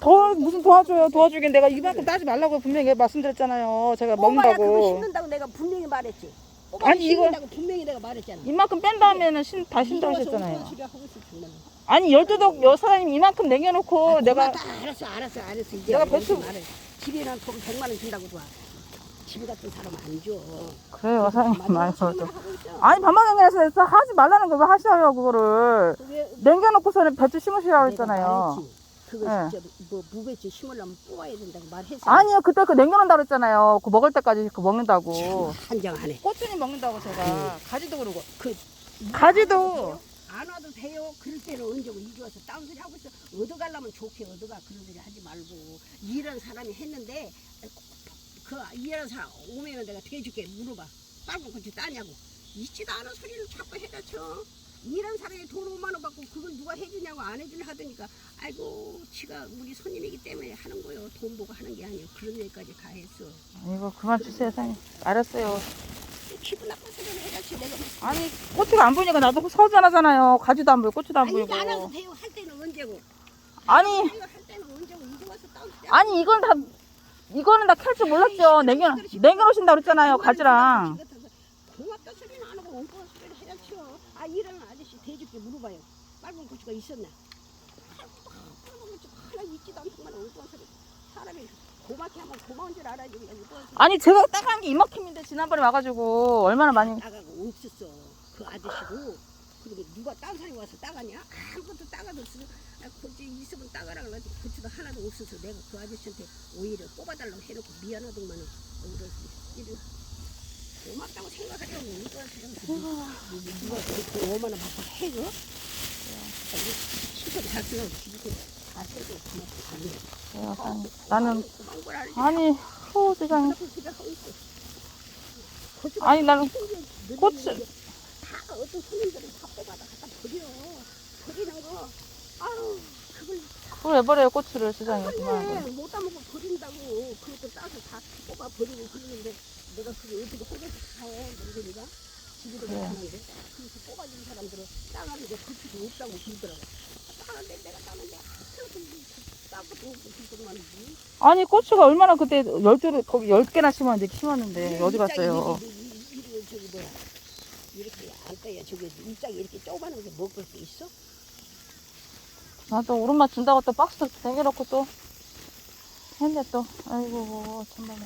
더 무슨 도와줘요 도와주긴 내가 이만큼 따지 말라고 분명히 말씀드렸잖아요 제가 꼬마야 그거 먹는다고 심는다고 내가 분명히 말했지. 꼬마야 아니, 이거- 심는다고 분명히 내가 말했잖아. 이만큼 뺀 다음에는 신, 다 신다 하셨잖아요. 아니 열두덕 여사님 이만큼 남겨놓고 아, 내가 고맙다. 알았어 알았어 알았어 이제 내가 배추- 말해. 집에는 돈 100만 원 준다고 좋아. 집 같은 사람 안 줘. 그래요 여사님 많이 있어. 아니 반만 남겨놔서 하지 말라는 거왜 하셔요 그거를 그게 남겨놓고서는 배추 심으시라고 내가 했잖아요. 그거 네. 진짜 뭐 무배추 심으려면 뽑아야 된다고 말했어. 아니요 그때 그 남겨놓는다 그랬잖아요 그 먹을 때까지 그 먹는다고 한정 안 해. 꼬순이 먹는다고 제가 가지도 그러고 그 가지도 안 와도 돼요. 그럴 때는 언제고 이리 와서 다운 소리 하고 있어. 얻어 가려면 좋게 얻어 가 그런 소리 하지 말고 이런 사람이 했는데 그 이런 사람 오면은 내가 대줄게 물어봐. 빨간 고추 따냐고. 있지도 않은 소리를 자꾸 해다 쳐. 이런 사람이 돈 5만 원 받고 그걸 누가 해주냐고 안 해주려 하더니까 아이고 지가 우리 손님이기 때문에 하는 거요. 돈 보고 하는 게 아니에요. 그런 얘기까지 다 했어. 이거 그만 주세요 사장님 알았어요 기분 나빠서 해다 쳐 내가. 아니 꼬치가 안 보니까 나도 서운하잖아요 가지도 안 보이고 꼬치도 안 아니 보이고 이거 안 와도 돼요. 할 때는 언제고. 아니 이거 할 때는 언제고 이제 와서 다운 소리 아니 이건 다 이거는 다 캘 줄 몰랐죠 냉겨 냉겨놓으신다 그랬잖아요 가지랑 고맙다 소리는 안 하고 엉뚱한 소리를 해야 쳐. 아 이런 아저씨 대줄게 물어봐요. 빨간 고추가 있었나? 빨간 고추 하나 있지도 않더만 엉뚱한 소리. 사람이 고맙게 하면 고마운 줄 알아야지 그냥 엉뚱한 소리 아니 제가 따간 게 이만큼인데 지난번에 와가지고 얼마나 많이 따가고 없었어. 그 아저씨도 그리고 누가 딴 사람이 와서 따가냐? 아무것도 따가도 없어. 아, 고추 있으면 따가라 그러지 고추도 하나도 없어서 내가 그 아저씨한테 오히려 뽑아달라고 해놓고 미안하더만은 소리. 이래. 고맙다고 생각하지 않는 사람. 누가 그렇게 5만 원 받고 해줘? 다 쓰고 고맙고 사장님, 나는 걸 알지. 아니 후 세상에 아니 나는 고추- 다 어떤 손님들은 다 뽑아다 갖다 버려. 버리는 거. 아유 그걸 왜 버려요 고추를 세상에 그만 그래 못 따먹고 버린다고 그것도 따서 다 뽑아 버리고 그러는데 내가 그게 어떻게 호객 다해 늙은이가 집에도. 못하는데 그래서 뽑아준 사람들은 따가는데 고추도 없다고 그러더라고. 따는데 내가 따는데 따고도 없고 그러더만이지. 아니 고추가 얼마나 그때 열두 거기 열 개나 심었는데 심었는데 어디 갔어요 이렇게 저기 뭐야 이렇게 안 떠야 저기 일장이 이렇게 조그마한 게 먹을 게 있어? 나도 오른맛 준다고 또 박스 댕겨놓고 또 했네 또. 아이고 참말로